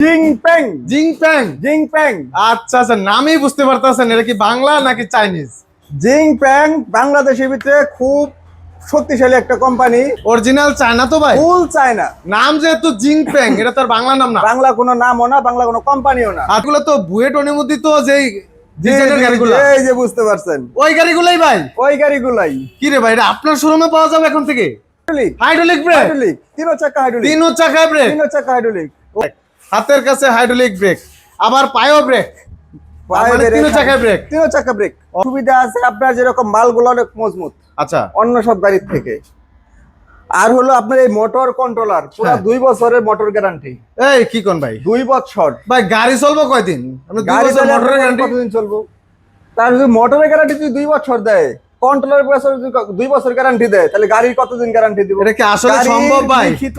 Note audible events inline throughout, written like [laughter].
জিং প্যাং জিং প্যাং জিং প্যাং আচ্ছা আচ্ছা নামেই বুঝতে পারতেছেন এটা কি বাংলা নাকি চাইনিজ? জিং প্যাং বাংলাদেশের ভিতরে খুব শক্তিশালী একটা কোম্পানি অরিজিনাল চায়না তো ভাই? ফুল চায়না নাম যেহেতু জিং প্যাং এটা তার বাংলা নাম না? বাংলা কোনো নামও না বাংলা কোনো কোম্পানিও না। আরগুলো তো বুয়েট অনুমোদিত যেই এই যে বুঝতে পারছেন। ওই গাড়িগুলোই ভাই। ওই গাড়িগুলাই। কি রে ভাই এটা আপনার শোরুমে পাওয়া যাবে এখন থেকে? হাইড্রোলিক হাইড্রোলিক ব্রেক হাইড্রোলিক তিনো চাকা হাইড্রোলিক তিন চাকা ব্রেক তিনো চাকা হাইড্রোলিক হাতের কাছে হাইড্রোলিক ব্রেক আবার পায়ও ব্রেক চাকা ব্রেক সুবিধা আছে আপনার যেরকম মালগুলো অনেক মজবুত আচ্ছা। অন্য সব গাড়ির থেকে। আর হলো আপনার এই মোটর কন্ট্রোলার পুরো হ্যাঁ। দুই বছরের মোটর গ্যারান্টি এই কি কোন ভাই? দুই বছর। ভাই গাড়ি চলবো কয়দিন? গাড়ি মোটরের গ্যারান্টি কতদিন চলবো? তার যদি মোটরের গ্যারান্টি যদি দুই বছর দেয় কন্ট্রোলার বছর দুই বছর গ্যারান্টি দেয় তাহলে গাড়ির কতদিন গ্যারান্টি দিব? এটা কি আসলে সম্ভব ভাই? লিখিত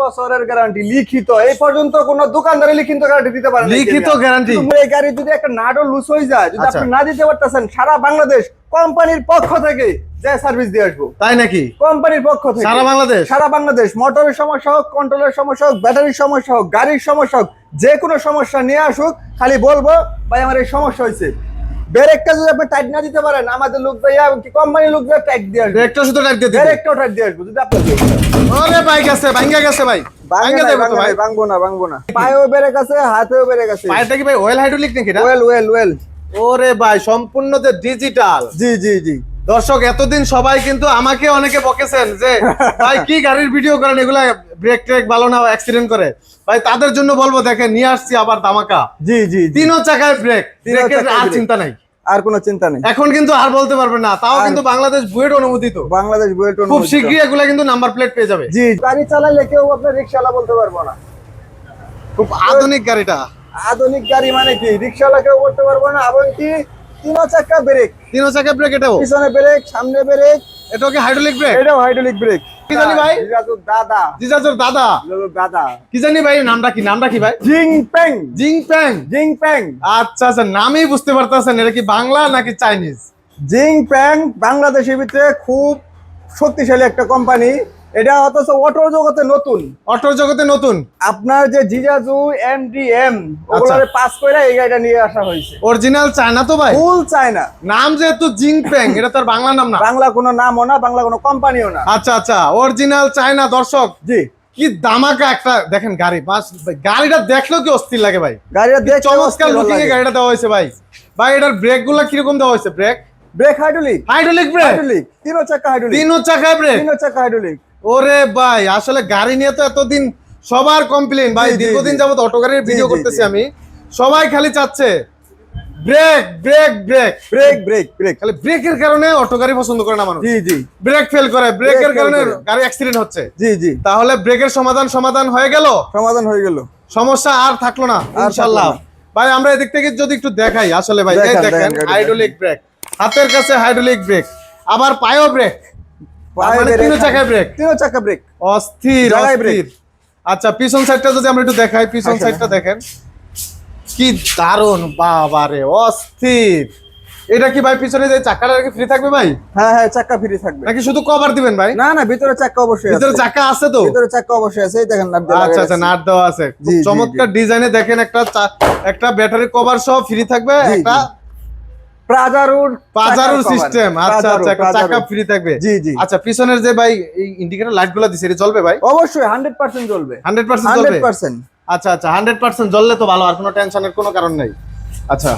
বছরের গ্যারান্টি লিখিত। এই পর্যন্ত কোন দোকানদারে লিখিত গ্যারান্টি দিতে পারে লিখিত গ্যারান্টি এই গাড়ি যদি একটা নাটও লুজ হয়ে যায় যদি আচ্ছা। আপনি না দিতে পারতেছেন সারা বাংলাদেশ কোম্পানির পক্ষ থেকে যে সার্ভিস দিয়ে আসব। তাই নাকি? কোম্পানির পক্ষ থেকে। সারা বাংলাদেশ? সারা বাংলাদেশ। মোটরের সমস্যা হোক কন্ট্রোলের সমস্যা হোক ব্যাটারির সমস্যা হোক গাড়ির সমস্যা হোক যে কোনো সমস্যা নিয়ে আসুক খালি বলব ভাই আমার এই সমস্যা হয়েছে। ব্রেকটা যদি আপনি টাইট না দিতে পারেন আমাদের লোক এবং কি কোম্পানির লোক দিয়ে টাইট দিয়ে আসবে। ব্রেকটা শুধু টাইট দিয়ে দিবি। ব্রেকটাও টাইট দিয়ে আসব যদি আপনার ওরে ভাই গেছে ভাঙ্গা গেছে ভাই। ভাঙ্গা দেবো তো ভাই। ভাঙবো না ভাঙবো না। পায়েও ব্রেক আছে হাতেও ব্রেক আছে। কি ভাই ওয়েল হাইড্রোলিক নাকি এটা ওয়েল ওয়েল ওয়েল ওরে ভাই সম্পূর্ণ যে ডিজিটাল জি জি জি। দর্শক এতদিন সবাই কিন্তু আমাকে অনেকে বকেছেন যে ভাই কি গাড়ির ভিডিও করেন এগুলা ব্রেক ট্রেক ভালো না অ্যাক্সিডেন্ট করে। ভাই তাদের জন্য বলব দেখেন নিয়ে আসছি আবার ধামাকা। জি জি জি। তিনও চাকায় ব্রেক ব্রেকের আর চিন্তা নাই। আর কোনো চিন্তা নেই। এখন কিন্তু আর বলতে পারবে না। তাও কিন্তু বাংলাদেশ বুয়েট অনুমোদিত। বাংলাদেশ বুয়েট খুব শীঘ্রই এগুলা কিন্তু নাম্বার প্লেট পেয়ে যাবে। জি। গাড়ি চালালে কেউ আপনার রিক্সাওয়ালা বলতে পারব না। খুব আধুনিক গাড়িটা। আধুনিক গাড়ি মানে কি? রিক্সাওয়ালা কেউ বলতে পারব না। এবং কি? তিন চাকা ব্রেক। তিন চাকা ব্রেক এটাও। পিছনে ব্রেক সামনে ব্রেক এটাও কি হাইড্রোলিক ব্রেক এটাও হাইড্রোলিক ব্রেক কি জানি ভাই? জিজাজুর দাদা। জিজাজুর দাদা। দাদা। কি জানি ভাই নামটা কি? নামটা কি ভাই? জিং প্যাং জিং প্যাং জিং প্যাং আচ্ছা আচ্ছা নামই বুঝতে পারতাছেন এটা কি বাংলা নাকি চাইনিজ? জিং প্যাং বাংলাদেশের ভিতরে খুব শক্তিশালী একটা কোম্পানি এটা অথচ অটো জগতে নতুন। অটো জগতে নতুন? আপনার যে জিজাজু এমডিএম আচ্ছা। ওগুলোরে পাস করে এই গাড়িটা নিয়ে আসা হয়েছে। অরিজিনাল চায়না তো ভাই? ফুল চায়না নাম যেহেতু এটা তার বাংলা নাম না। বাংলা কোনো নামও না বাংলা কোনো কোম্পানিও না। আচ্ছা আচ্ছা অরিজিনাল চায়না দর্শক। জি। কি দামাকা একটা দেখেন গাড়ি বাস গাড়িটা দেখলেও কি অস্থির লাগে ভাই? গাড়িটা দেখতে চমৎকার লুকিং এ গাড়িটা দেওয়া হয়েছে ভাই। ভাই এটার ব্রেকগুলা কীরকম দেওয়া হয়েছে? Brake? Brake hydraulic hydraulic brake hydraulic তিনো চাকা হাইড্রোলিক তিন চাকায় ব্রেক তিনো চাকা হাইড্রোলিক ওরে ভাই আসলে গাড়ি নিয়ে তো এতদিন সবার কমপ্লেন ভাই দীর্ঘদিন যাবত অটো গাড়ির ভিডিও করতেছি আমি। সবাই খালি চাচ্ছে। Brake brake brake brake brake brake খালি ব্রেকের কারণে অটো গাড়ি পছন্দ করে না মানুষ। জি জি। ব্রেক ফেল করে ব্রেকের কারণে করে। গাড়ি অ্যাক্সিডেন্ট হচ্ছে। জি জি। তাহলে ব্রেকের সমাধান সমাধান হয়ে গেল? সমাধান হয়ে গেল। সমস্যা আর থাকল না ইনশাআল্লাহ ভাই আমরা এদিক থেকে যদি একটু দেখাই আসলে ভাই দেখেন হাইড্রোলিক ব্রেক হাতের কাছে হাইড্রোলিক ব্রেক আবার পায়ও ব্রেক পায়ে ব্রেক, তিনো চাকায় ব্রেক তিনো চাকা ব্রেক অস্থির অস্থির। আচ্ছা পিছন সাইডটা যদি আমরা একটু দেখাই পিছন আচ্ছা। সাইডটা দেখেন। কি দারুণ বাবারে অস্থির। এটা কি ভাই পিছনে যে চাকাটা কি ফ্রি থাকবে ভাই? হ্যাঁ হ্যাঁ চাকা ফ্রি থাকবে। নাকি শুধু কভার দিবেন ভাই? না না ভিতরে চাকা অবশ্যই ভিতরে চাকা আছে তো? ভিতরে চাকা অবশ্যই আছে এই দেখেন নাট দেওয়া আচ্ছা আচ্ছা নাট দেওয়া আছে। চমৎকার ডিজাইনে দেখেন একটা একটা ব্যাটারি কভার সহ ফ্রি থাকবে একটা জি। প্রাজারুর সিস্টেম আচ্ছা আচ্ছা চাকা ফ্রি থাকবে। জি জি। আচ্ছা পিছনের যে ভাই ইন্ডিকেটর লাইটগুলো দিছে এটা চলবে ভাই? অবশ্যই হান্ড্রেড পার্সেন্ট জ্বলবে। হান্ড্রেড পার্সেন্ট চলবে হান্ড্রেড পার্সেন্ট আচ্ছা আচ্ছা হান্ড্রেড পার্সেন্ট জ্বললে তো ভালো আর কোনো টেনশনের কোনো কারণ নেই। আচ্ছা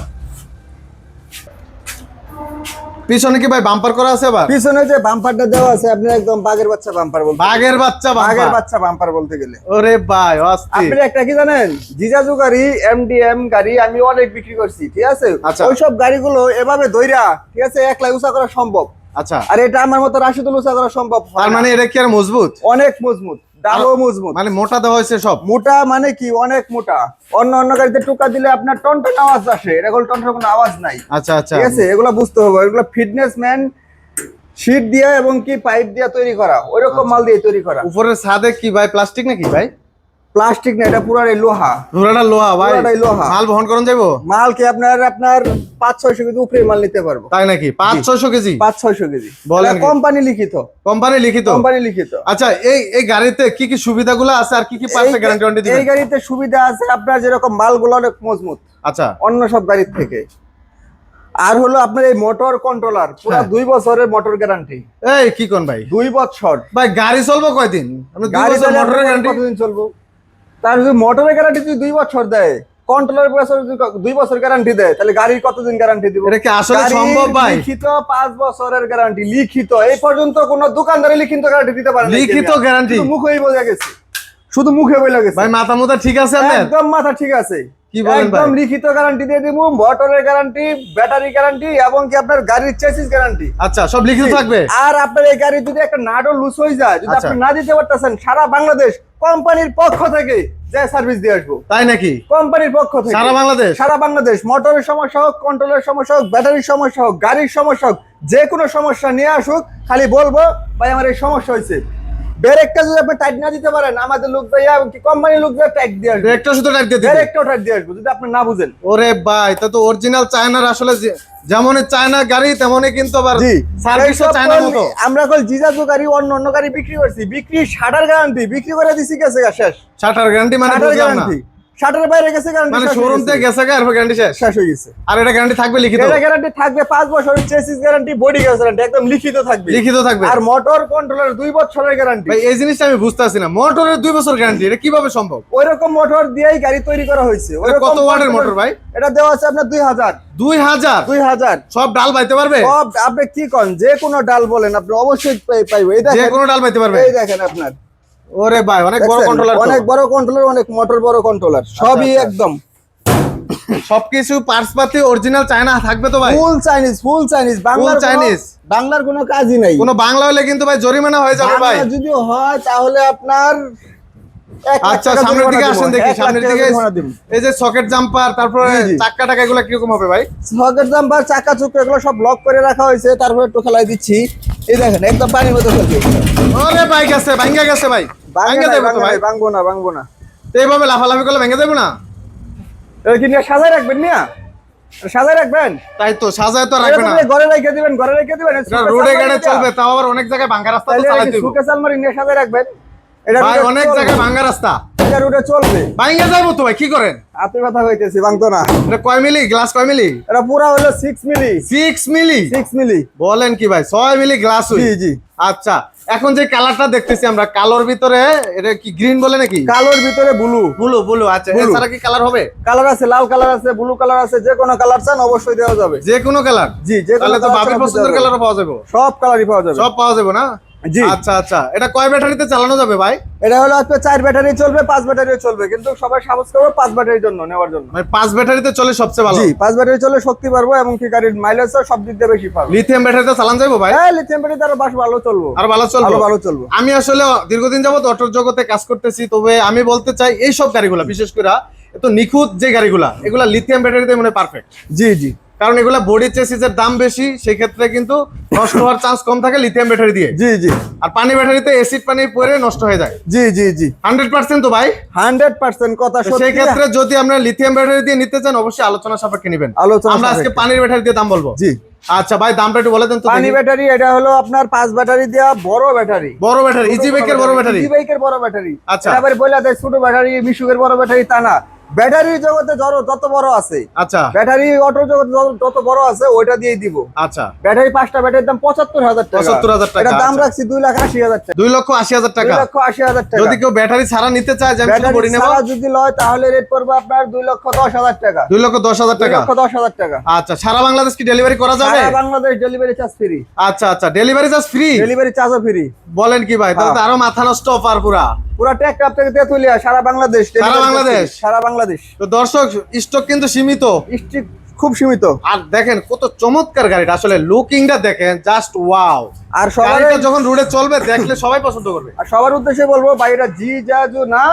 পিছনে কি ভাই বাম্পার করা আছে আবার? পিছনে যে বাম্পারটা দেওয়া আছে আপনি একদম বাঘের বাচ্চা বাম্পার বলতে বাঘের বাচ্চা বাঘের বাচ্চা বাম্পার বলতে গেলে। ওরে ভাই অস্থির। আপনি একটা কি জানেন? জিজাজু গাড়ি এমডিএম গাড়ি আমি অনেক বিক্রি করছি ঠিক আছে? আচ্ছা। ওইসব গাড়িগুলো এভাবে দইরা ঠিক আছে একলাই উঁচা করা সম্ভব। আচ্ছা। আর এটা আমার মতো রাশিদুল উঁচা করা সম্ভব তার মানে এটা কি আর মজবুত? অনেক মজবুত। ডালও মজবুত। মানে মোটা দেওয়া হয়েছে সব? মোটা মানে কি অনেক মোটা। অন্য অন্য গাড়িতে টুকা দিলে আপনার টনটন আওয়াজ আসে। এটা হলো টনটন কোনো আওয়াজ নাই। আচ্ছা আচ্ছা। ঠিক আছে এগুলো বুঝতে হবে। এগুলো ফিটনেস ম্যান শীট দিয়ে এবং কি পাইপ দিয়ে তৈরি করা। ওইরকম আচ্ছা। মাল দিয়ে তৈরি করা। উপরের ছাদে কি ভাই প্লাস্টিক নাকি ভাই? প্লাস্টিক না এটা পুরাই লোহা। পুরাটা লোহা ভাই। পুরাটাই লোহা। মাল বহন করুন যাইবো? মাল কি আপনার আপনার পাঁচ ছয়শো কেজি উপরে মাল নিতে পারব। তাই নাকি? পাঁচ ছয়শো কেজি? পাঁচ ছয়শো কেজি। বলেন কোম্পানি লিখিত। কোম্পানি লিখিত? কোম্পানি লিখিত। আচ্ছা এই এই গাড়িতে কি কি সুবিধাগুলো আছে আর কি কি পার্টসে গ্যারান্টি ওয়ারেন্টি এই গাড়িতে সুবিধা আছে আপনার যেরকম মালগুলো অনেক মজবুত। আচ্ছা। অন্য সব গাড়ির থেকে। আর হলো আপনার এই মোটর কন্ট্রোলার পুরো হ্যাঁ। দুই বছরের মোটর গ্যারান্টি এই কি কোন ভাই? দুই বছর। ভাই গাড়ি চলবো কয়দিন? গাড়ি আপনার গ্যারান্টি কতদিন চলবো? তার যদি মোটরের গ্যারান্টি যদি দুই বছর দেয় কন্ট্রোলার বছর যদি দুই বছর গ্যারান্টি দেয় তাহলে গাড়ির কতদিন গ্যারান্টি দিব? এটা কি আসলে সম্ভব ভাই? লিখিত পাঁচ বছরের গ্যারান্টি লিখিত। এই পর্যন্ত কোন দোকানদারে লিখিত গ্যারান্টি দিতে পারে লিখিত গ্যারান্টি মুখেই বোঝা গেছে। শুধু মুখে বলে গেছে। ভাই মাথা মুথা ঠিক আছে একদম মাথা ঠিক আছে। কি বলেন একদম লিখিত গ্যারান্টি দিয়ে দিব মোটরের গ্যারান্টি ব্যাটারি গ্যারান্টি এবং কি আপনার গাড়ির চেসিস গ্যারান্টি আচ্ছা সব লিখিত থাকবে? আর আপনার এই গাড়ি যদি একটা নাটও লুজ হয়ে যায় যদি আচ্ছা। আপনি না দিতে পারতেছেন সারা বাংলাদেশ কোম্পানির পক্ষ থেকে যে সার্ভিস দিয়ে আসব। তাই নাকি? কোম্পানির পক্ষ থেকে। সারা বাংলাদেশ? সারা বাংলাদেশ মোটরের সমস্যা হোক কন্ট্রোলের সমস্যা হোক ব্যাটারির সমস্যা হোক গাড়ির সমস্যা হোক যে কোনো সমস্যা নিয়ে আসুক খালি বলব ভাই আমার এই সমস্যা হয়েছে। ব্রেকটা যদি আপনি টাইট না দিতে পারেন আমাদের লোক দিয়ে কোম্পানির লোক দিয়ে টাইট দিয়ে আসবে। একটা শুধু টাইট দিয়ে ব্রেকটাও টাইট দিয়ে আসবে যদি আপনি না বুঝেন। ওরে ভাই তা তো অরিজিনাল চায়নার আসলে যেমন যেমনই চায়না গাড়ি তেমনই কিন্তু আবার সার্ভিসও চায়নার কল- মতো। আমরা কল জিজাজু গাড়ি অন্য অন্য গাড়ি বিক্রি করছি। বিক্রি শাটার গ্যারান্টি বিক্রি করে দিছি গেছে শেষ। শাটার গ্যারান্টি মানে শাটার গ্যারান্টি শাটারের বাইরে গেছে মানে শোরুম থেকে গেছে। গা এরপর গ্যারান্টি শেষ। শেষ হয়ে গেছে। আর এটা গ্যারান্টি থাকবে লিখিত? এটা গ্যারান্টি থাকবে পাঁচ বছরের চেসিস গ্যারান্টি বডি গ্যারান্টি একদম লিখিত থাকবে। লিখিত থাকবে। আর মোটর কন্ট্রোলার দুই বছরের গ্যারান্টি ভাই এই জিনিসটা আমি বুঝতে পারছি না। মোটরের দুই বছর গ্যারান্টি এটা কীভাবে সম্ভব? ওই রকম মোটর দিয়েই গাড়ি তৈরি করা হয়েছে। এটা ওইরকম কত ওয়াটের মোটর ভাই? এটা দেওয়া আছে আপনার দুই হাজার। দুই হাজার? দুই হাজার। সব ডাল পাইতে পারবে? সব আপনি কি করেন যে কোনো ডাল বলেন আপনি অবশ্যই পাই- পাইবে। এই যে কোনো ডাল পাইতে পারবে। এই দেখেন আপনার। ওরে ভাই অনেক বড়? কন্ট্রোলার অনেক বড় কন্ট্রোলার অনেক মোটর বড় কন্ট্রোলার সবই আচ্ছা। একদম। সবকিছু পার্টস পাতি অরিজিনাল চায়না থাকবে তো ভাই? ফুল চাইনিজ ফুল চাইনিজ কোনো- Chinese? বাংলার কোনো কাজই নাই। কোনো বাংলা হলে কিন্তু ভাই জরিমানা হয়ে যাবে ভাই। যদি হয় তাহলে আপনার আচ্ছা সামনের দিকে আসেন দেখি সামনের দিকে এই যে সকেট জাম্পার তারপরে। চাক্কা টাকা এগুলো কীরকম হবে ভাই? সকেট জাম্পার চাকা চুক্র এগুলো সব ব্লক করে রাখা হয়েছে। তারপরে একটু খেলাই দিচ্ছি। এই দেখেন একদম পানির মতো ভাই গেছে ভাঙ্গা গেছে ভাই। ভাঙ্গা দেবো তো ভাই? ভাঙবো না ভাঙবো না। তো এইভাবে লাফালাফি করলে ভেঙে না? এটা কি নিয়ে সাজায় রাখবেন নিয়া? সাজায় রাখবেন? তাই তো সাজায় তো এটা রাখবে তো না ঘরে রেখে দিবেন ঘরে রেখে দিবেন এটা রোডে গাড়ি চলবে তাও আবার অনেক জায়গায় ভাঙ্গা রাস্তা তো চালাতে হবে। সুকেস আলমারি নিয়ে সাজায় রাখবেন। এটা ভাই অনেক চলবে। জায়গায় ভাঙ্গা রাস্তা। এটা রোডে চলবে। ভাঙ্গা যাব তো ভাই কি করেন? আপনি কথা হইতেছি ভাঙতো না। এটা কয় মিলি? গ্লাস কয় মিলি? এটা পুরা হলো six milli. Six milli? Six milli. বলেন কি ভাই ছয় মিলি গ্লাস জি জি। আচ্ছা এখন যে কালারটা দেখতেছি আমরা কালোর ভিতরে এটা কি গ্রিন বলে নাকি? কালোর ভিতরে ব্লু ব্লু ব্লু আচ্ছা। এছাড়া কি কালার হবে? কালার আছে লাল কালার আছে ব্লু কালার আছে যে কোনো কালার চান অবশ্যই দেওয়া যাবে। যে কোনো কালার জি যে কোনো তো বাবির পছন্দের কালারও পাওয়া যাবে। সব কালারই পাওয়া যাবে। সব পাওয়া যাবে না? জি। আচ্ছা আচ্ছা। এটা কয় ব্যাটারিতে চালানো যাবে ভাই? এটা হলো চার ব্যাটারি চলবে পাঁচ ব্যাটারি চলবে কিন্তু সবাই সাহস করবে পাঁচ ব্যাটারির জন্য নেওয়ার জন্য। মানে পাঁচ ব্যাটারিতে চলে সবচেয়ে ভালো? জি পাঁচ ব্যাটারি চলে শক্তি পারব এবং কি গাড়ির মাইলেজও সব দিক দিয়ে বেশি পাবে। লিথিয়াম ব্যাটারিতে চালান যাব ভাই? হ্যাঁ লিথিয়াম বাস ভালো চলবো। আর ভালো চলবে? ভালো ভালো চলবো। আমি আসলে দীর্ঘদিন যাবত অটোর জগতে কাজ করতেছি তবে আমি বলতে চাই এই সব গাড়িগুলা বিশেষ করে এত নিখুঁত যে গাড়িগুলা এগুলা লিথিয়াম ব্যাটারিতে মনে পারফেক্ট জি জি। কারণ এগুলা বডি চেসিসের দাম বেশি সেই ক্ষেত্রে কিন্তু নষ্ট [coughs] হওয়ার চান্স কম থাকে লিথিয়াম ব্যাটারি দিয়ে। জি জি। আর পানি ব্যাটারিতে এসিড পানি পরে নষ্ট হয়ে যায়। জি জি জি। হান্ড্রেড পার্সেন্ট তো ভাই? হান্ড্রেড পার্সেন্ট কথা সত্যি সেই ক্ষেত্রে যদি আমরা লিথিয়াম ব্যাটারি দিয়ে নিতে চান অবশ্যই আলোচনা সাপেক্ষে নেবেন। আলোচনা আমরা আজকে পানির ব্যাটারি দিয়ে দাম বলব। জি। আচ্ছা ভাই দামটা একটু বলে দেন তো পানি ব্যাটারি এটা হলো আপনার পাঁচ ব্যাটারি দেওয়া বড় ব্যাটারি বড় ব্যাটারি ইজি বাইকের বড় ব্যাটারি ইজি বাইকের বড় ব্যাটারি আচ্ছা। এবার বলে দেয় ছোট ব্যাটারি মিশুকের বড় ব্যাটারি তা না। ব্যাটারি জগতে যত- যত বড় আছে আচ্ছা। ব্যাটারি অটো জগতে যত- বড় আছে ওইটা দিব। আচ্ছা। ব্যাটারি পাঁচটা ব্যাটারির দাম পঁচাত্তর হাজার টাকা। 75,000 টাকা, দাম আচ্ছা। রাখছি দুই লাখ আশি হাজার টাকা। দুই লক্ষ আশি হাজার টাকা। লক্ষ আশি হাজার টাকা। যদি কেউ ব্যাটারি ছাড়া নিতে চায় ব্যাটারি ছাড়া যদি লয় তাহলে রেট পড়বে আপনার দুই লক্ষ দশ হাজার টাকা। দুই লক্ষ দশ হাজার টাকা? লক্ষ দশ হাজার টাকা। আচ্ছা সারা বাংলাদেশ কি ডেলিভারি করা যাবে? বাংলাদেশ ডেলিভারি চার্জ ফ্রি আচ্ছা আচ্ছা ডেলিভারি চার্জ ফ্রি ডেলিভারি চার্জও ফ্রি বলেন কি ভাই তাহলে হ্যাঁ। আরও মাথা নষ্ট অফার পুরা। পুরো ট্যাক্টর থেকে তেতুলিয়া সারা বাংলাদেশ। charge বাংলাদেশ? সারা বাংলাদেশ। তো দর্শক স্টক কিন্তু সীমিত। স্ট্রিক খুব সীমিত। আর দেখেন কত চমৎকার গাড়িটা। আসলে লুকিংটা দেখেন জাস্ট ওয়াও আর গাড়িটা যখন রোডে চলবে দেখলে সবাই পছন্দ করবে। আর সবার উদ্দেশ্যে বলব বাইরা জি জাজু না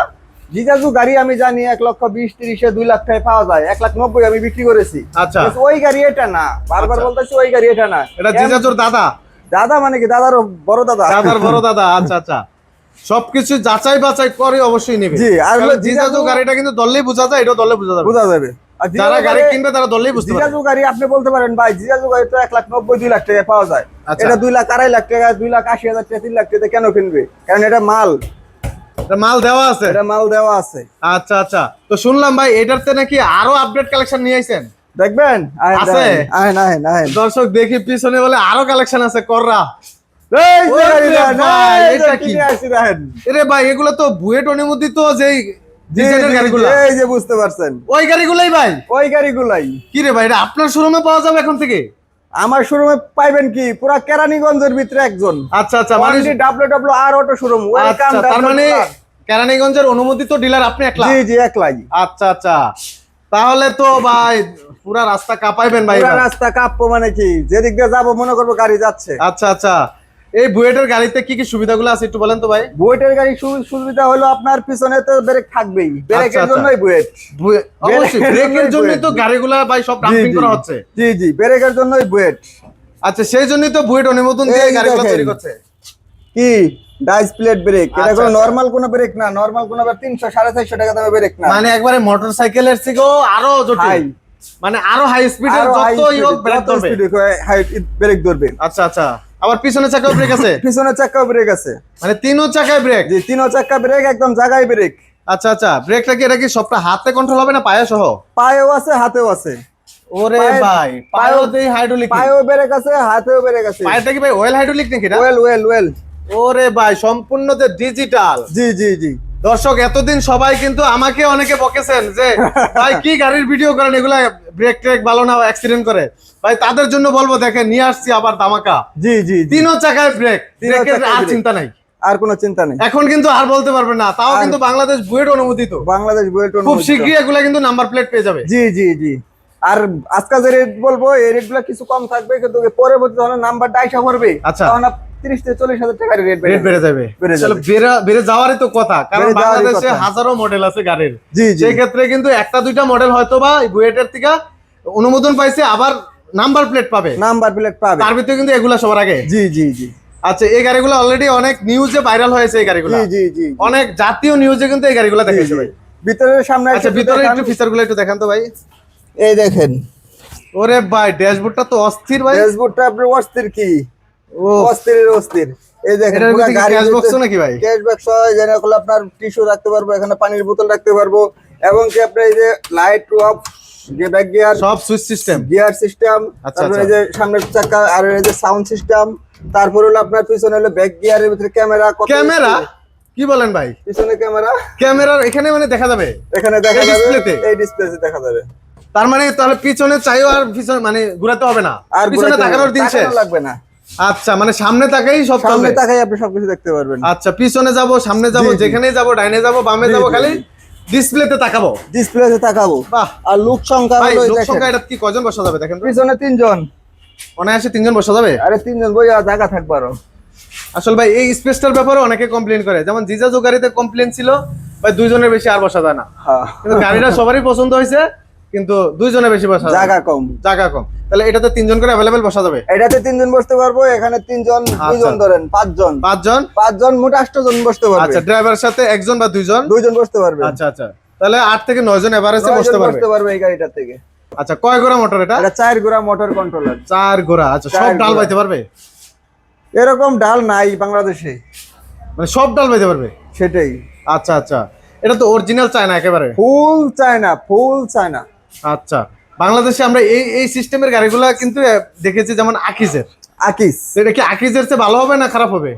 জি জাজু গাড়ি আমি জানি এক লক্ষ বিশ তিরিশে দুই লাখ টাকায় পাওয়া যায়। এক লাখ নব্বই আমি বিক্রি করেছি। আচ্ছা। ওই গাড়ি এটা না। বারবার আচ্ছা। বলতেছি ওই গাড়ি এটা না। এটা জিজাজুর দাদা। দাদা মানে কি? দাদারও বড় দাদা। দাদার বড় দাদা আচ্ছা আচ্ছা। সবকিছু যাচাই বাছাই করে অবশ্যই নেবে। জি, আর জিজাজু গাড়িটা কিন্তু দললেই বোঝা যায় এটা দললে বোঝা যাবে। বোঝা যাবে। যারা গাড়ি কিনবে তারা দললেই বুঝতে পারবে। জিজাজু গাড়ি আপনি বলতে পারেন ভাই জিজাজু গাড়ি তো লাখ নব্বই দুই লাখ টাকায় পাওয়া যায়। আচ্ছা। এটা লাখ আড়াই লাখ টাকা দুই লাখ আশি হাজার টাকা তিন লাখ টাকা কেন কিনবে? কারণ এটা মাল। এটা মাল দেওয়া আছে? এটা মাল দেওয়া আছে। আচ্ছা আচ্ছা। তো শুনলাম ভাই এটাতে নাকি আরও আপডেট কালেকশন নিয়ে আইছেন? দেখবেন? আহেন, আছে? আহেন আহেন আহেন। দর্শক দেখি পিছনে বলে আরও কালেকশন আছে কররা। ভাই, এগুলো তো বুয়েট অনুমোদিত যেই জি, ডিজাইনের জি, গাড়িগুলো। জি, এই যে বুঝতে পারছেন। ওই গাড়িগুলাই ভাই? ওই গাড়িগুলাই। কি রে ভাই আপনার শোরুমে পাওয়া যাবে এখন থেকে? আমার শোরুমে পাইবেন কি? পুরা কেরানীগঞ্জের ভিতরে একজন। আচ্ছা আচ্ছা মানে W W R auto showroom. আচ্ছা তার মানে কেরানীগঞ্জের অনুমোদিত ডিলার আপনি একলা? জি জি একলাই। আচ্ছা আচ্ছা। তাহলে তো ভাই পুরা রাস্তা কাঁপাইবেন ভাই পুরা রাস্তা কাপ্প মানে কি? যেদিক দিয়ে যাব মনে করব গাড়ি যাচ্ছে। আচ্ছা আচ্ছা। এই বুয়েটের গাড়িতে কি কি সুবিধাগুলো আছে একটু বলেন তো ভাই? বুয়েটের গাড়ি সুবিধা হলো আপনার পিছনে তো ব্রেক থাকবেই। ব্রেকের আচ্ছা। জন্যই বুয়েট। অবশ্যই ব্রেকের জন্যই তো। গাড়িগুলা ভাই সব ডাম্পিং করা হচ্ছে। জি জি ব্রেকের জন্যই বুয়েট। আচ্ছা সেই জন্যই তো বুয়েট অনুমোদন দিয়ে গাড়িগুলো তৈরি করছে। কি? ডাইস প্লেট ব্রেক এটা আচ্ছা, কোনো আচ্ছা। নর্মাল কোনো ব্রেক না। নর্মাল কোনো তিনশো সাড়ে চারশো টাকা দামে ব্রেক না। মানে একবারে মোটরসাইকেলের থেকেও আরও জটিল। হাই মানে আরও হাই স্পিডের যত ইয়োগ ব্রেক ধরবে। ব্রেক ধরবে। আচ্ছা আচ্ছা। আবার পিছনে চাকাও ব্রেক আছে? [laughs] পিছনে চাক্কাও ব্রেক আছে। মানে তিনও চাকায় ব্রেক জি তিনও চাকা ব্রেক একদম জায়গায় ব্রেক আচ্ছা আচ্ছা ব্রেকটা কি এটা কি সবটা হাতে কন্ট্রোল হবে না পায়ে সহ? পায়েও আছে হাতেও আছে। ওরে ভাই পায়েও দেই হাইড্রোলিক পায়েও ব্রেক আছে হাতেও ব্রেক আছে। পায়েটা কি ভাই অয়েল হাইড্রোলিক নাকি এটা? ওয়েল ওয়েল ওয়েল ওরে ভাই সম্পূর্ণ যে ডিজিটাল জি জি জি। দর্শক এতদিন সবাই কিন্তু আমাকে অনেকে বকেছেন যে [laughs] ভাই কি গাড়ির ভিডিও করেন? এগুলা ব্রেক ট্রেক ভালো না অ্যাক্সিডেন্ট করে। ভাই তাদের জন্য বলব দেখেন নিয়ে আসছি আবার দামাকা জি জি তিনও চাকায় ব্রেক ব্রেকের আর চিন্তা নাই। আর কোনো চিন্তা নেই। এখন কিন্তু আর বলতে পারবেন না তাও কিন্তু বাংলাদেশ বুয়েট অনুমোদিত। বাংলাদেশ বুয়েট খুব শীঘ্রই এগুলা কিন্তু নাম্বার প্লেট পেয়ে যাবে। জি জি জি। আর আজকাল যে রেট বলব এই রেটগুলো কিছু কম থাকবে কিন্তু পরবর্তী যখন নাম্বার ডাইসা পড়বে। আচ্ছা। তিরিশ থেকে চল্লিশ হাজার টাকার রেট বেড়ে যাবে। বেড়ে যাওয়ারই তো কথা কারণ বাংলাদেশে হাজারো মডেল আছে গাড়ির। জি সেই ক্ষেত্রে কিন্তু একটা দুইটা মডেল হয়তো বা বুয়েটের থেকে অনুমোদন পাইছে আবার নাম্বার প্লেট পাবে। নাম্বার প্লেট পাবে। তার ভিতরে কিন্তু এগুলা সবার আগে। জি জি জি। আচ্ছা এই গাড়িগুলো অলরেডি অনেক নিউজে ভাইরাল হয়েছে এই গাড়িগুলো। জি জি জি অনেক জাতীয় নিউজে কিন্তু এই গাড়িগুলো দেখাইছে ভাই। ভিতরের সামনে আচ্ছা ভিতরে একটু ফিচারগুলো একটু দেখান তো ভাই। এই দেখেন। ওরে ভাই ড্যাশবোর্ডটা তো অস্থির ভাই। ড্যাশবোর্ডটা আপনার অস্থির কি? ও অস্থির অস্থির। এই দেখেন নাকি ভাই? ক্যাশ বক্স হলো আপনার টিস্যু রাখতে পারব এখানে পানির বোতল রাখতে পারব। এবং কি আপনার এই যে লাইট অফ যে ব্যাক গিয়ার সব সুইচ সিস্টেম গিয়ার সিস্টেম আচ্ছা, তারপরে এই আচ্ছা। যে সামনের চাকা আর এই যে সাউন্ড সিস্টেম তারপর হলো আপনার পিছনে হলো ব্যাক গিয়ারের ভিতরে ক্যামেরা ক্যামেরা কি বলেন ভাই? পিছনে ক্যামেরা ক্যামেরার এখানে মানে দেখা যাবে? এখানে দেখা যাবে এই ডিসপ্লেতে দেখা যাবে। তার মানে তাহলে পিছনে চাইও আর পিছনে মানে ঘুরাতে হবে না। আর পিছনে তাকানোর দিন শেষ। লাগবে না। আচ্ছা মানে সামনে তাকাই সব সামনে তাকাই আপনি সবকিছু দেখতে পারবেন। আচ্ছা পিছনে যাব সামনে যাব। যেখানেই যাব ডাইনে যাব বামে যাব খালি ডিসপ্লেতে তাকাবো। ডিসপ্লেতে তাকাবো। বাহ। আর লুক সংখ্যা হলো এই লোক। সংখ্যা এটা কি কজন বসা যাবে দেখেন পিছনে তিনজন। অনায়াসে তিনজন বসা যাবে? আরে তিনজন বইয়া জায়গা থাকবে আরও। আসলে ভাই এই স্পেসটার ব্যাপারে অনেকে কমপ্লেন করে। যেমন জিজাজু গাড়িতে কমপ্লেন ছিল ভাই দুইজনের বেশি আর বসা যায় না। হ্যাঁ। কিন্তু গাড়িটা সবারই পছন্দ হয়েছে। কিন্তু দুইজনের বেশি বসা জায়গা কম। জায়গা কম। তাহলে এটাতে তিনজন করে অ্যাভেলেবেল বসা যাবে? এটাতে তিনজন বসতে পারব এখানে তিনজন আচ্ছা। দুইজন ধরেন পাঁচজন। পাঁচজন? পাঁচজন মোট আটজন বসতে পারবে। আচ্ছা ড্রাইভারের সাথে একজন বা দুইজন? দুইজন বসতে পারবে। আচ্ছা আচ্ছা। তাহলে আট থেকে নয় জন এভারেজে বসতে পারবে। বসতে পারবে এই গাড়িটা থেকে। আচ্ছা কয় গোড়া মোটর এটা? এটা চার গোড়া মোটর কন্ট্রোলার চার গোড়া আচ্ছা সব ডাল। বাইতে পারবে? এরকম ডাল নাই বাংলাদেশে। মানে সব ডাল বাইতে পারবে? সেটাই। আচ্ছা আচ্ছা। এটা তো অরিজিনাল চায়না একেবারে। ফুল চায়না ফুল চায়না আচ্ছা বাংলাদেশে আমরা এই এই সিস্টেমের গাড়িগুলা কিন্তু দেখেছি যেমন আকিজের। আকিস তো এটা কি আকিজের চেয়ে ভালো হবে না খারাপ হবে?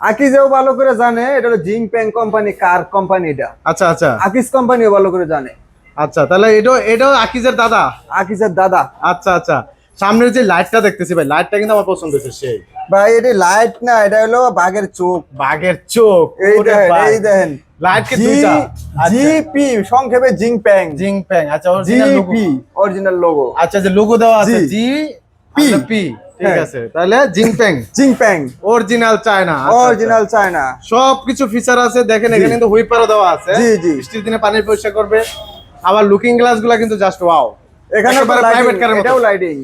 আকিজেও ভালো করে জানে এটা হলো জিং প্যাং কোম্পানি কার কোম্পানি এটা আচ্ছা আচ্ছা। আকিস কোম্পানিও ভালো করে জানে। আচ্ছা তাহলে এটাও এটাও আকিজের দাদা? আকিসের দাদা। আচ্ছা আচ্ছা। সামনের যে লাইটটা দেখতেছি ভাই লাইটটা কিন্তু আমার পছন্দ হয়েছে সেই। ভাই এটা লাইট না এটা হলো বাঘের চোখ। বাঘের চোখ এই দেখেন এই দেখেন। লাইট কি দুইটা। আচ্ছা। জিপি সংক্ষেপে জিং প্যাং জিং প্যাং আচ্ছা original logo GP original logo আচ্ছা যে লোগো দেওয়া আছে জি। পি। P P. ঠিক হ্যাঁ। আছে। তাহলে অরিজিনাল চায়না অরিজিনাল চায়না সব ফিচার আছে। দেখেন এখানে কিন্তু হুইপারও দেওয়া আছে। জি, জি। বৃষ্টির দিনে পানি পরিষ্কার করবে। আবার লুকিং গ্লাসগুলা কিন্তু জাস্ট ওয়াও এখানে একেবারে প্রাইভেট কারের মতো এটাও লাইটিং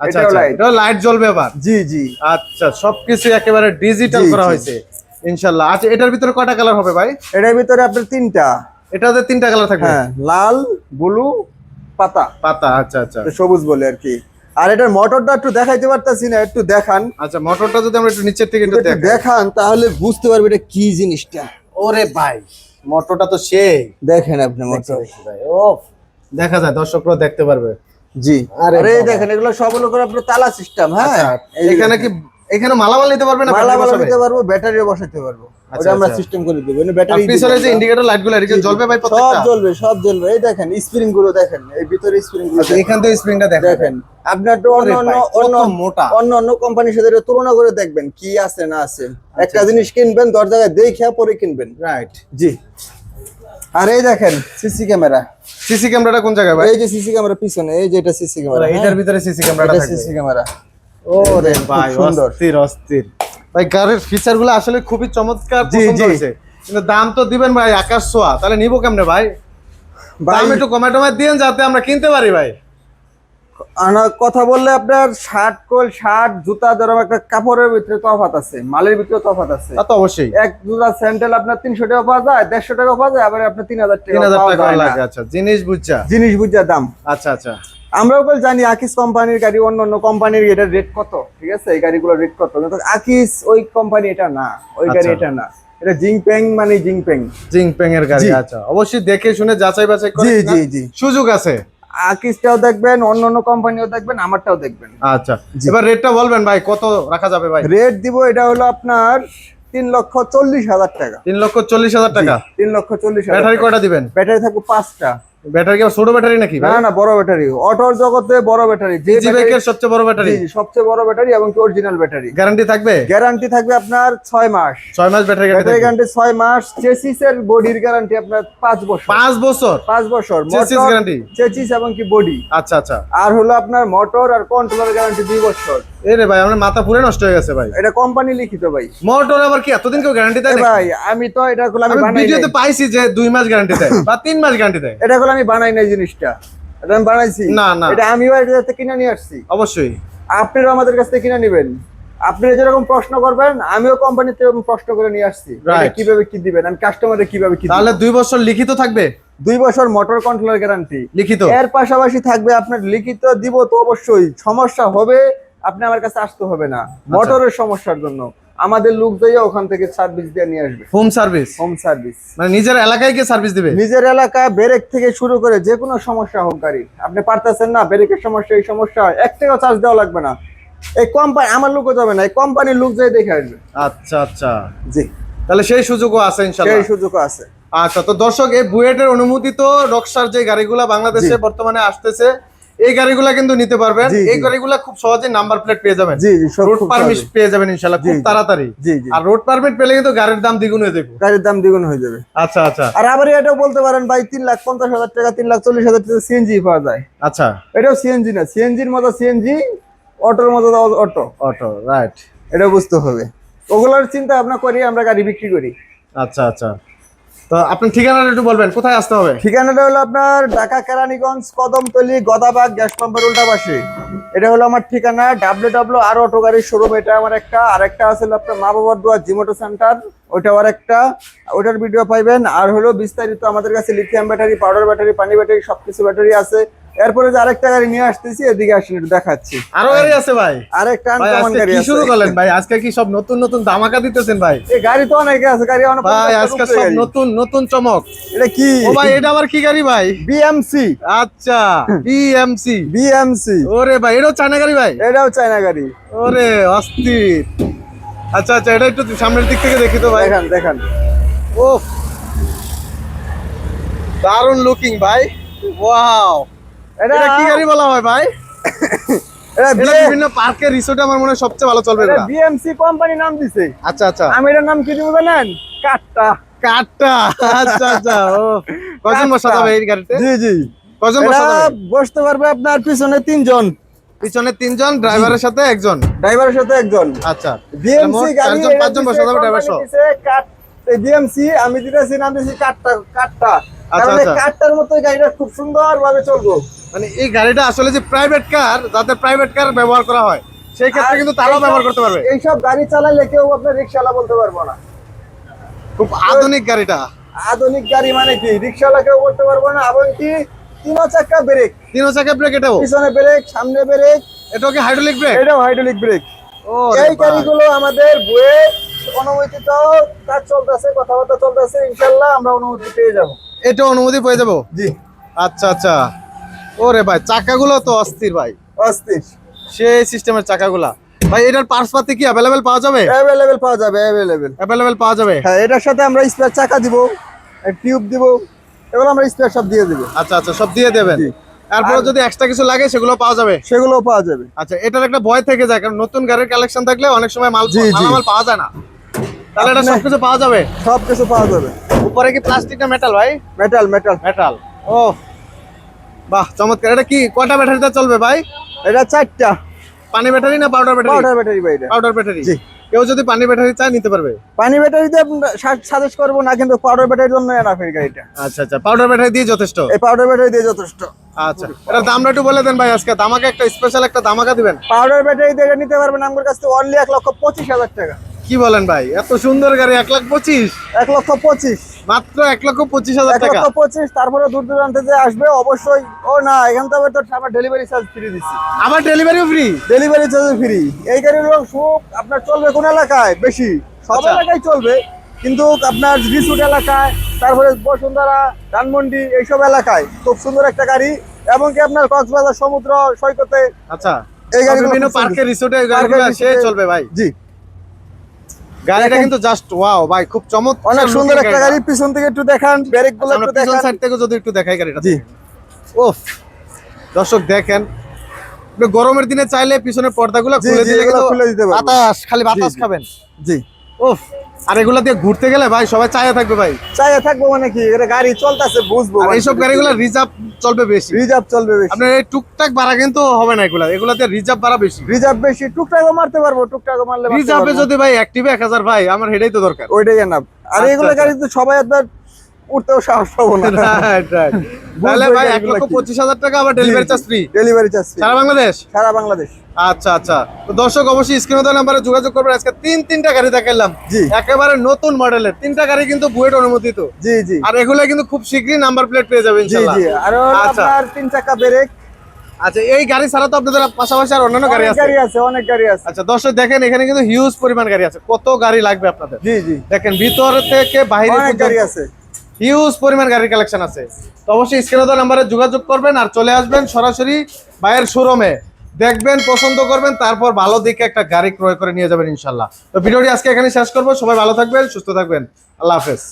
আচ্ছা আচ্ছা। লাইট জ্বলবে আবার। জি জি। আচ্ছা সবকিছু একেবারে ডিজিটাল করা হয়েছে। ইনশাল্লাহ আচ্ছা এটার ভিতরে কয়টা কালার হবে ভাই? এটার ভিতরে আপনার তিনটা। এটাতে তিনটা কালার থাকবে? হ্যাঁ লাল ব্লু পাতা। পাতা আচ্ছা আচ্ছা। সবুজ বলে আর কি। আর এটার মোটরটা একটু দেখাইতে পারতাছি না একটু দেখান। আচ্ছা মোটরটা যদি আমরা একটু নিচের থেকে একটু দেখান তাহলে বুঝতে পারবে এটা কি জিনিসটা। ওরে ভাই মোটরটা তো সেই। দেখেন আপনি মোটর ও দেখা যায় দর্শকরা দেখতে পারবে। জি। আরে। দেখেন এগুলো সব হলো করে আপনার তালা সিস্টেম হ্যাঁ? আচ্ছা, এখানে কি এখানে মালামাল নিতে পারবে না? মালা নিতে পারব ব্যাটারিও বসাতে পারব। আচ্ছা, ওটা আমরা আচ্ছা। সিস্টেম করে দেবো। আর ব্যাটারি পিছনে যে ইন্ডিকেটর লাইটগুলো এদিকে জ্বলবে ভাই সব জ্বলবে সব জ্বলবে। এই দেখেন স্প্রিংগুলো দেখেন এই ভিতরে স্প্রিংগুলো আচ্ছা। এখান থেকে স্প্রিংটা দেখেন। আপনার তো অন্য অন্য অন্য মোটা। অন্য অন্য কোম্পানির সাথে তুলনা করে দেখবেন কি আছে না আছে। আচ্ছা, একটা জিনিস কিনবেন দশ জায়গায় দেখে পরে কিনবেন। রাইট জি। আর এই দেখেন সিসি ক্যামেরা সিসি ক্যামেরাটা কোন জায়গায় ভাই? এই যে সিসি ক্যামেরা পিছনে এই যে এটা সিসি ক্যামেরা এটার ভিতরে সিসি ক্যামেরাটা সিসি ক্যামেরা ওরে ভাই। অস্থির অস্থির। ভাই গাড়ির ফিচারগুলো আসলে খুবই চমৎকার পছন্দ হয়েছে। কিন্তু দাম তো দিবেন ভাই আকাশ ছোঁয়া। তাহলে নিবো কেমনে ভাই? দাম একটু কমায় টমায় দিন যাতে আমরা কিনতে পারি ভাই। কথা বললে আপনার শার্ট কোল শার্ট জুতা ধরো একটা কাপড়ের ভিতরে তফাত আছে মালের ভিতরে তফাত আছে। তা তো অবশ্যই। এক জুতা স্যান্ডেল আপনার তিনশো টাকা পাওয়া যায় দেড়শো টাকা পাওয়া যায় আবার আপনার তিন হাজার টাকা তিন হাজার টাকা লাগে আচ্ছা জিনিস বুঝছা জিনিস বুঝা দাম। আচ্ছা আচ্ছা। আমরাও বল জানি আকিস কোম্পানির গাড়ি অন্য অন্য কোম্পানির এটার রেট কত? ঠিক আছে? এই গাড়িগুলোর রেট কত? কিন্তু আকিস ওই কোম্পানি এটা না। ওই গাড়ি আচ্ছা। এটা না। এটা জিংপেং মানে জিংপেং জিংপেং এর গাড়ি আচ্ছা। অবশ্যই দেখে শুনে যাচাই বাছাই করে জি জি জি। সুযোগ আছে? আকিসটাও দেখবেন অন্য অন্য কোম্পানিও দেখবেন আমারটাও দেখবেন। আচ্ছা। এবার রেটটা বলবেন ভাই কত রাখা যাবে ভাই? রেট দিব এটা হলো আপনার তিন লক্ষ চল্লিশ হাজার টাকা। তিন লক্ষ চল্লিশ হাজার টাকা? তিন লক্ষ চল্লিশ হাজার ব্যাটারি টাকা। দিবেন? ব্যাটারি থাকবে পাঁচটা। ব্যাটারি কি ছোট ব্যাটারি নাকি না না বড় ব্যাটারি। অটোর জগতে বড় ব্যাটারি। যে সবচেয়ে বড় ব্যাটারি? জি, সবচেয়ে বড় ব্যাটারি এবং অরিজিনাল ব্যাটারি। গ্যারান্টি থাকবে? গ্যারান্টি থাকবে আপনার ছয় মাস। ছয় মাস ব্যাটারি গ্যারান্টি মাস। বডির গ্যারান্টি আপনার পাঁচ বছর। বছর? বছর? চেসিস এবং কি বডি আচ্ছা আচ্ছা। আর হলো আপনার মোটর আর কন্ট্রোলার গ্যারান্টি দুই বছর। এ ভাই আমার মাথা পুরো নষ্ট হয়ে গেছে ভাই। এটা কোম্পানি লিখিত ভাই। মোটর আবার কি এতদিন কেউ গ্যারান্টি দেয় ভাই আমি তো এটা গুলো আমি আমি বানাই ভিডিওতে পাইছি যে দুই মাস গ্যারান্টি দেয় বা তিন মাস গ্যারান্টি দেয়। এটা গুলো আমি বানাই নাই জিনিসটা। এটা আমি বানাইছি? না, না। এটা আমিও এটা থেকে কিনে নিয়ে আসছি। অবশ্যই। আপনারাও আমাদের কাছ থেকে কিনে নেবেন। আপনি যেরকম প্রশ্ন করবেন আমিও এরকম প্রশ্ন করে নিয়ে আসছি। কীভাবে কি দিবেন আমি কাস্টমারে কীভাবে কি তাহলে দুই বছর লিখিত থাকবে? দুই বছর মোটর কন্ট্রোলার গ্যারান্টি লিখিত। এর পাশাপাশি থাকবে আপনার লিখিত দিব তো অবশ্যই। সমস্যা হবে আপনি আমার কাছে আসতে হবে না। আচ্ছা। মোটরের সমস্যার জন্য। আমাদের লোক যাইয়া ওখান থেকে সার্ভিস দিয়ে নিয়ে আসবে। হোম সার্ভিস হোম সার্ভিস মানে নিজের এলাকায় গিয়ে সার্ভিস দিবে? নিজের এলাকা ব্রেক থেকে শুরু করে যে কোনো সমস্যা হোক গাড়ি আপনি পারতেছেন না ব্রেকের সমস্যা এই সমস্যা এক টাকা চার্জ দেওয়া লাগবে না। এই কোম্পানি আমার লোকও যাবে না এই কোম্পানির লোক যাই দেখে আসবে। আচ্ছা আচ্ছা। জি। তাহলে সেই সুযোগও আছে ইনশাআল্লাহ। সেই সুযোগও আছে। আচ্ছা তো দর্শক এই বুয়েটের অনুমোদিত রক্সার যে গাড়িগুলা বাংলাদেশে বর্তমানে আসতেছে এই গাড়িগুলা কিন্তু নিতে পারবেন। এই। গাড়িগুলা খুব সহজে নাম্বার প্লেট পেয়ে যাবেন। রোড পারমিট পেয়ে যাবেন ইনশাআল্লাহ খুব। তাড়াতাড়ি। জি জি। আর রোড পারমিট পেলে কিন্তু গাড়ির দাম দ্বিগুণ হয়ে যাবে। গাড়ির দাম দ্বিগুণ হয়ে যাবে। আচ্ছা আচ্ছা। আর আবার এটাও বলতে পারেন ভাই তিন লাখ পঞ্চাশ হাজার টাকা তিন লাখ চল্লিশ হাজার টাকা সিএনজি পাওয়া যায়। আচ্ছা। এটাও সিএনজি না সিএনজির মতো সিএনজি অটোর মতো অটো। অটো রাইট এটা বুঝতে হবে। ওগুলোর চিন্তা ভাবনা করি আমরা গাড়ি বিক্রি করি। আচ্ছা আচ্ছা। ঠিকানাটা একটু বলবেন, কোথায় আসতে হবে? ঠিকানাটা হলো আপনার ঢাকা গ্যাস এটা হলো আমার ঠিকানা ডাব্লিউ ডাব্লিউ আর অটো গাড়ির শোরুম এটা আমার একটা আছে আপনার মা জিমোটো সেন্টার ওইটা ভিডিও পাইবেন, আর হলো বিস্তারিত আমাদের কাছে লিথিয়াম ব্যাটারি পাউডার ব্যাটারি পানি ব্যাটারি সবকিছু ব্যাটারি আছে। এরপরে যে আরেকটা গাড়ি নিয়ে আসতেছি এদিকে আসেন একটু দেখাচ্ছি। আরও গাড়ি আছে ভাই। আরেকটা আনকমন গাড়ি কি আছে। শুরু করলেন ভাই? আজকে কি সব নতুন নতুন ধামাকা দিতেছেন ভাই? এই গাড়ি তো অনেকে আছে গাড়ি অনেক ভাই আজকে সব নতুন নতুন চমক। এটা কি? ও ভাই এটা আবার কি গাড়ি ভাই? বিএমসি আচ্ছা [laughs] বিএমসি বিএমসি ওরে ভাই এটাও চায়না গাড়ি ভাই? এটাও চায়না গাড়ি। ওরে অস্থির। আচ্ছা আচ্ছা এটা একটু সামনের দিক থেকে দেখি তো ভাই। দেখেন দেখেন। ও দারুণ লুকিং ভাই। ওয়াও এটা কি গাড়ি বলা হয় ভাই? এটা বিভিন্ন পার্কে রিসোর্টে আমার মনে সবচেয়ে ভালো চলবে এটা বিএমসি কোম্পানি নাম দিছে। আচ্ছা আচ্ছা। আমি এটার নাম কি দিব জানেন? কাটটা। কাঠটা আচ্ছা আচ্ছা ও। কজন বসা যাবে এই গাড়িতে? জি জি। কজন বসা যাবে বসতে পারবে আপনার পিছনে তিনজন। পিছনে তিনজন ড্রাইভারের সাথে একজন? ড্রাইভারের সাথে একজন। আচ্ছা। বিএমসি গাড়ি চারজন, পাঁচজন বসা যাবে driver সহ। বিএমসি আমি দিতেছি নাম দিছি কাটটা কাটটা। আচ্ছা, আচ্ছা। কাটটার মতো গাড়িটা খুব সুন্দর চলবো। মানে এই গাড়িটা আসলে যে প্রাইভেট কার যাদের প্রাইভেট কার ব্যবহার করা হয় সেই ক্ষেত্রে কিন্তু তারাও ব্যবহার করতে পারবে। এইসব গাড়ি চালাইলে কেউ আপনার রিক্সাওয়ালা বলতে পারব না। খুব আধুনিক গাড়িটা। আধুনিক গাড়ি মানে কি? রিক্সাওয়ালাকেও করতে পারব না এবং কি? তিন চাকা ব্রেক তিন চাকা ব্রেক এটাও? পিছনে ব্রেক সামনে ব্রেক এটাও কি হাইড্রোলিক ব্রেক এটাও হাইড্রোলিক ব্রেক ও এই গাড়িগুলো আমাদের বুয়েট অনুমোদিত কাজ চলতেছে কথাবার্তা চলতেছে ইনশাল্লাহ আমরা অনুমতি পেয়ে যাব। এটা অনুমতি পেয়ে যাব? জি। আচ্ছা আচ্ছা। ওরে ভাই চাকাগুলো তো অস্থির ভাই। অস্থির। সেই সিস্টেমের চাকাগুলা। ভাই এটার পার্টস পাতি কি অ্যাভেলেবেল পাওয়া যাবে? অ্যাভেলেবেল পাওয়া যাবে অ্যাভেলেবেল অ্যাভেলেবেল পাওয়া যাবে? হ্যাঁ এটার সাথে আমরা স্পেয়ার চাকা দিব টিউব দিব এগুলো আমরা স্পেয়ার সব দিয়ে দিব। আচ্ছা আচ্ছা সব দিয়ে দেবেন? জি। তারপরে যদি এক্সট্রা কিছু লাগে সেগুলো পাওয়া যাবে? সেগুলোও পাওয়া যাবে। আচ্ছা এটার একটা ভয় থেকে যায় কারণ নতুন গাড়ির কালেকশন থাকলে অনেক সময় মাল জি। পাওয়া যায় না। তাহলে এটা সবকিছু পাওয়া যাবে? সব কিছু পাওয়া যাবে। উপরে কি প্লাস্টিক না মেটাল ভাই? মেটাল মেটাল মেটাল ও বাহ চমৎকার। এটা কি কটা ব্যাটারিতে চলবে ভাই? এটা চারটা। পানি ব্যাটারি না পাউডার ব্যাটারি পাউডার ব্যাটারি ভাই পাউডার ব্যাটারি জি। কেউ যদি পানি ব্যাটারি চায় নিতে পারবে? পানি ব্যাটারিতে সাজেস্ট করব না কিন্তু পাউডার ব্যাটারির জন্য এনাফের গাড়িটা। আচ্ছা আচ্ছা। পাউডার ব্যাটারি দিয়ে যথেষ্ট? এই পাউডার ব্যাটারি দিয়ে যথেষ্ট। আচ্ছা। এটা দামটা একটু বলে দেন ভাই আজকে। দামাকে একটা স্পেশাল একটা দামাকা দিবেন? পাউডার ব্যাটারি দিয়ে নিতে পারবেন আমার কাছে অনলি এক লক্ষ পঁচিশ হাজার টাকা। কি বলেন ভাই? এত সুন্দর গাড়ি এক লাখ পঁচিশ? এক লক্ষ পঁচিশ। মাত্র এক লক্ষ পঁচিশ হাজার এক টাকা। লক্ষ পঁচিশ তারপরে দূর দূরান্তে যে আসবে অবশ্যই ও না এখান থেকে তো আমরা ডেলিভারি চার্জ ফ্রি দিচ্ছি। আবার ডেলিভারিও ফ্রি ডেলিভারি চার্জ ফ্রি এই গাড়িগুলো খুব আপনার চলবে কোন এলাকায়? বেশি। সব আচ্ছা। এলাকায় চলবে কিন্তু আপনার রিসুট এলাকায় তারপরে বসুন্ধরা ধানমন্ডি এইসব এলাকায় খুব সুন্দর একটা গাড়ি এমনকি আপনার কক্সবাজার সমুদ্র সৈকতে আচ্ছা। এই গাড়িগুলো বিভিন্ন খুব সুন্দর। পার্কের রিসোর্টে সে চলবে ভাই। জি। গাড়িটা কিন্তু জাস্ট ওয়াও ভাই খুব চমৎকার অনেক সুন্দর একটা। গাড়ি পিছন থেকে একটু দেখান ব্রেকগুলো একটু দেখান। সাইড থেকে যদি একটু দেখাই গাড়িটা। জি। ওফ দর্শক দেখেন গরমের দিনে চাইলে পিছনের পর্দাগুলো খুলে দিলে কিন্তু খুলে দিতে পারবেন বাতাস খালি বাতাস। খাবেন। জি। ওফ আর এগুলা দিয়ে ঘুরতে গেলে ভাই সবাই চাইয়া থাকবে ভাই। চাইয়ে থাকব মানে কি? এটা গাড়ি চলতেছে বুঝব আর এইসব গাড়িগুলো রিজার্ভ চলবে বেশি। রিজার্ভ চলবে বেশি। আপনার এই টুকটাক ভাড়া কিন্তু হবে না এগুলা। এগুলাতে রিজার্ভ ভাড়া বেশি। রিজার্ভ বেশি টুকটাকও মারতে পারব টুকটাকও মারলে রিজার্ভে যদি ভাই অ্যাক্টিভে এক হাজার ভাই আমার হেডেই তো দরকার। ওইটাই জানাব। আর আচ্ছা, এগুলো আচ্ছা। গাড়ি তো সবাই একবার উঠতেও সাহস পাবো না। [laughs] Right, right. তাহলে ভাই এক লক্ষ। পঁচিশ হাজার টাকা আবার delivery charge free delivery charge সারা বাংলাদেশ? সারা বাংলাদেশ। আচ্ছা আচ্ছা। তো দর্শক অবশ্যই স্ক্রিনে দেওয়া নাম্বারে যোগাযোগ করবেন। আজকে তিন তিনটা গাড়ি দেখাইলাম। জি। একেবারে নতুন মডেলের তিনটা গাড়ি কিন্তু বুয়েট অনুমোদিত। জি জি। আর এগুলো কিন্তু খুব শীঘ্রই নাম্বার প্লেট পেয়ে যাবেন জি ইনশাআল্লাহ জি। আর আচ্ছা। আপনার তিন চাকা ব্রেক আচ্ছা এই গাড়ি ছাড়া তো আপনাদের পাশাপাশি আর অন্যান্য গাড়ি আছে? গাড়ি আছে অনেক গাড়ি আছে। আচ্ছা দর্শক দেখেন এখানে কিন্তু হিউজ পরিমাণ গাড়ি আছে। কত গাড়ি লাগবে আপনাদের? জি জি। দেখেন ভিতর থেকে বাইরে গাড়ি আছে। হিউজ পরিমাণ গাড়ির কালেকশন আছে। তো অবশ্যই স্ক্রিনে দেওয়া নাম্বারে যোগাযোগ করবেন আর চলে আসবেন সরাসরি বাইয়ের শোরুমে দেখবেন, পছন্দ করবেন, তারপর ভালো দিকে একটা গাড়ি ক্রয় করে নিয়ে যাবেন ইনশাল্লাহ। তো ভিডিওটি আজকে এখানে শেষ করব। সবাই ভালো থাকবেন, সুস্থ থাকবেন। আল্লাহ হাফেজ।